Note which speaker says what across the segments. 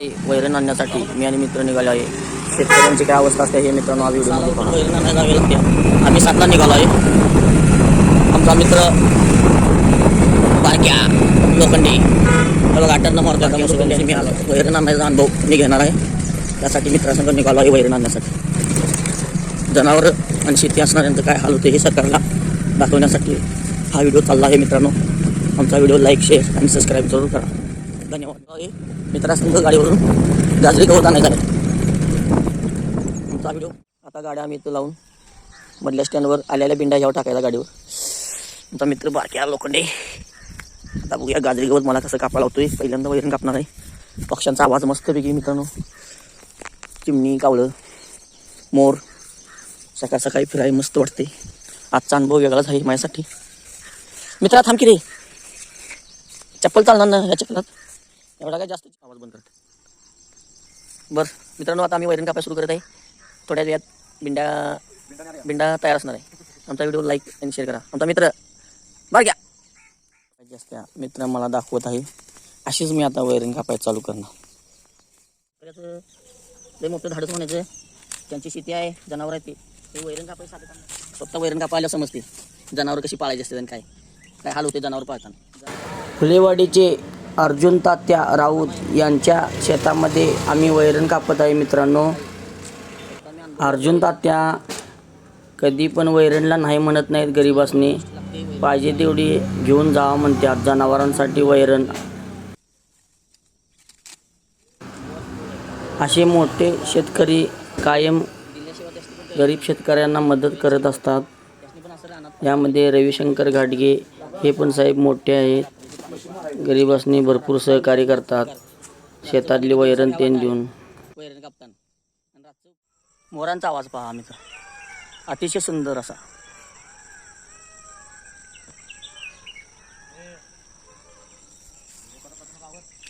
Speaker 1: वैरण आणण्यासाठी मी आणि मित्र निघालो आहे. शेतकऱ्यांची काय अवस्था असते हे मित्रांनो हा व्हिडिओमध्ये. वैरण आणायला जावे लागते आम्ही सातला निघालो आहे. आमचा मित्र बारक्या लोखंडी. अटन मारतो आता मी आलो वैरण आणायचा अनुभव मी घेणार आहे. त्यासाठी मित्रासंग निघालो आहे वैरण आणण्यासाठी. जनावर आणि शेती असणाऱ्यांचं काय हाल होते हे सरकारला दाखवण्यासाठी हा व्हिडिओ चालला आहे मित्रांनो. आमचा व्हिडिओ लाईक शेअर आणि सबस्क्राईब जरूर करा. धन्यवाद. मित्रासंग गाडीवरून गाजरी गवत नाही झाले तुमचा व्हिडिओ आता गाड्या आम्ही इथं लावून मधल्या स्टँडवर आलेल्या बिंडा ह्यावर टाकायला गाडीवर. आमचा मित्र बारक्या लोखंडे. आता बघूया गाजरी गवत मला कसं कापा लावतोय. पहिल्यांदा वैरण कापणार आहे. पक्ष्यांचा आवाज मस्त पैकी मित्रांनो. चिमणी कावळं मोर सकाळ सकाळी फिरायला मस्त वाटते. आजचा अनुभव वेगळाच आहे माझ्यासाठी. मित्रा थांब की रे. चप्पल चालणार ना या चप्पलात? एवढा काय जास्त आवाज बंद करते. बरं मित्रांनो आता आम्ही वैरण कापाय सुरू करत आहे. थोड्या वेळात बिंडा बिंडा तयार असणार आहे. आमचा व्हिडिओ लाईक आणि शेअर करा. आमचा मित्र बरं घ्या. पाहिजे जास्त मित्र मला दाखवत आहे. अशीच मी आता वैरण कापाय चालू करणार. ते मोठं धाडस म्हणायचं त्यांची शेती आहे जनावर आहे ते. वैरण कापाय साधं स्वतः वैरण कापायला समजते जनावर कशी पाळायची असते आणि काय. काय हाल होते जनावर पाळताना. फुलेवाडीचे अर्जुन तात्या राऊत यांच्या शेतामध्ये आम्ही वैरण कापत आहे मित्रांनो. अर्जुन तात्या कधी पण वैरणला नाही म्हणत नाहीत गरिबासनी. पाहिजे तेवढी घेऊन जावा म्हणतात जनावरांसाठी वैरण. असे मोठे शेतकरी कायम गरीब शेतकऱ्यांना मदत करत असतात. यामध्ये रविशंकर घाटगे हे पण साहेब मोठे आहेत. गरिबासनी भरपूर सहकार्य करतात. शेतातली वैरण तेन देऊन वैरण कापताना. मोरांचा आवाज पहा मित्र. अतिशय सुंदर असा.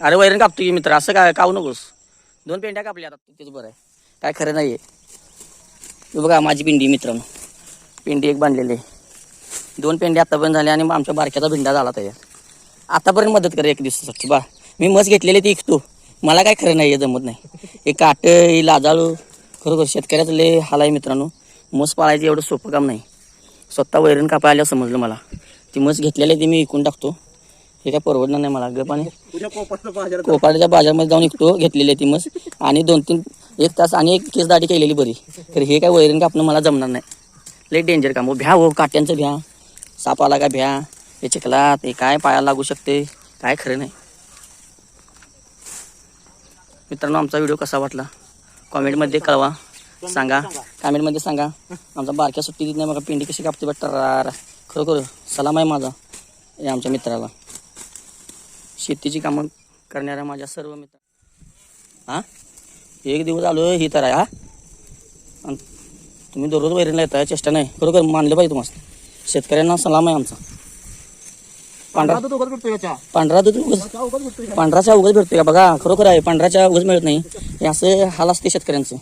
Speaker 1: अरे वैरण कापतो की मित्र. असं काय काऊ नकोस. दोन पेंड्या कापल्या आता. तेच बरं आहे. काय खरं नाही आहे बघा माझी पिंडी मित्रांनो पिंडी एक बांधलेली आहे. दोन पेंड्या बंद झाल्या आणि आमच्या बारक्याचा भिंडा झाला तयार. आतापर्यंत मदत कर एक दिवसासाठी. बा मी मस घेतलेली ती ऐकतो मला काय खरं नाही जमत नाही. हे काट हे लाजाळू खरोखर शेतकऱ्याचं लय हाल आहे मित्रांनो. मस पाळायचं एवढं सोपं काम नाही. स्वतः वैरण कापाय आल्यावर समजलं मला. ती मस घेतलेली आहे ती मी विकून टाकतो. हे काय परवडणार नाही मला. गप आणि कोपाड्याच्या बाजारमध्ये जाऊन विकतो घेतलेली आहे ती मस. आणि दोन तीन एक तास आणि एक केस दाढी केलेली बरी. तर हे काय वैरण कापणं मला जमणार नाही. लई डेंजर काम. हो भ्या हो काट्यांचं भ्या. साप आला का भ्या. हे चिखलात हे काय पायाला लागू शकते? काय खरं नाही. मित्रांनो आमचा व्हिडिओ कसा वाटला? कॉमेंटमध्ये कळवा. सांगा. कमेंटमध्ये सांगा. आमचा बारक्या सुट्टी देत नाही मग पिंडी कशी कापते बट खरोखर सलाम आहे माझा या आमच्या मित्राला. शेतीची कामं करणाऱ्या माझ्या सर्व मित्र हां? एक दिवस आलो ही तर आहे हा? आणि तुम्ही दररोज वैरणला येताय चेष्टा नाही. खरोखर मानलं पाहिजे तुम्हाला. शेतकऱ्यांना सलाम आहे आमचा. पांढरा पांढरा दूध उगाच पांढराच्या उगाच भेटतोय का? बघा खरोखर आहे पांढराच्या उगाच मिळत नाही. हे असं हाल असते शेतकऱ्यांचं.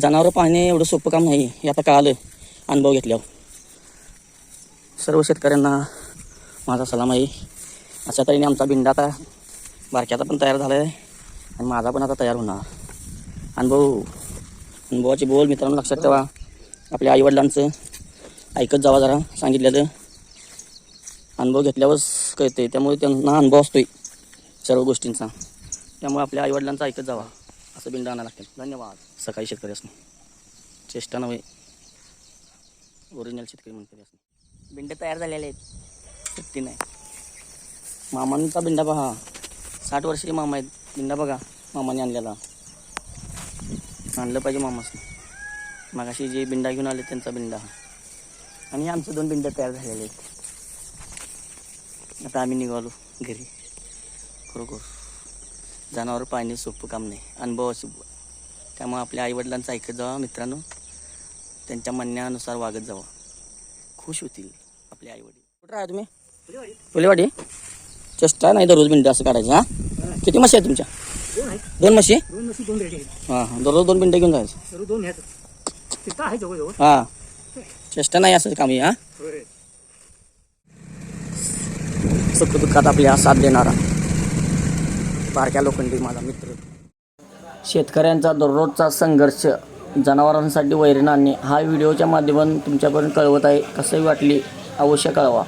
Speaker 1: जनावरं पाहणे एवढं सोपं काम नाही. हे आता कळालं अनुभव घेतल्यावर. सर्व शेतकऱ्यांना माझा सलाम आहे. अशा तऱ्हेने आमचा बिंडा आता बारक्याचा पण तयार झाला आहे आणि माझा पण आता तयार होणार. अनुभव अनुभवाचे बोल मित्रांनो लक्षात ठेवा. आपल्या आईवडिलांचं ऐकत जावा जरा सांगितलेलं. अनुभव घेतल्यावरच कळते त्यामुळे त्यांना अनुभव असतोय सर्व गोष्टींचा. त्यामुळे आपल्या आईवडिलांचा ऐकत जावा. असं बिंड आणायला लागते धन्यवाद. सकाळी शेतकरी असणे. चेष्टा नव्हे. ओरिजिनल शेतकरी म्हणते असणे. बिंड तयार झालेले आहेत. सुट्टी नाही. मामांचा बिंडा पहा. साठ वर्षाचे मामा आहेत. बिंडा बघा मामाने आणलेला. आणलं पाहिजे मामासने मागाशी जे बिंडा घेऊन आले त्यांचा बिंडा. आणि आमचे दोन बिंड तयार झालेले आहेत. आता आम्ही निघालो घरी. खरोखर. जनावर पाळणे सोपं काम नाही. अनुभवाची बुवा त्यामुळे आपल्या आईवडिलांचं ऐकत जावं मित्रांनो. त्यांच्या म्हणण्यानुसार वागत जावं. खुश होतील आपले आईवडील. कुठं राहा तुम्ही? फुलेवाडी. चेष्टा नाही दररोज बिंड असं काढायचं हां? किती म्हशी आहेत तुमच्या? दोन
Speaker 2: रेडी
Speaker 1: हां हां. दररोज दोन बिंडे घेऊन जायचं.
Speaker 2: आहे
Speaker 1: हां. चेष्टा नाही असं काम हां?
Speaker 2: सुख
Speaker 1: सुखदुःखात आपल्या साथ देणारा बारक्या लोखंडी माझा मित्र. शेतकऱ्यांचा दररोजचा संघर्ष जनावरांसाठी वैरण आणणे हा व्हिडिओच्या माध्यमातून तुमच्यापर्यंत कळवत आहे. कसंही वाटली अवश्य कळवा.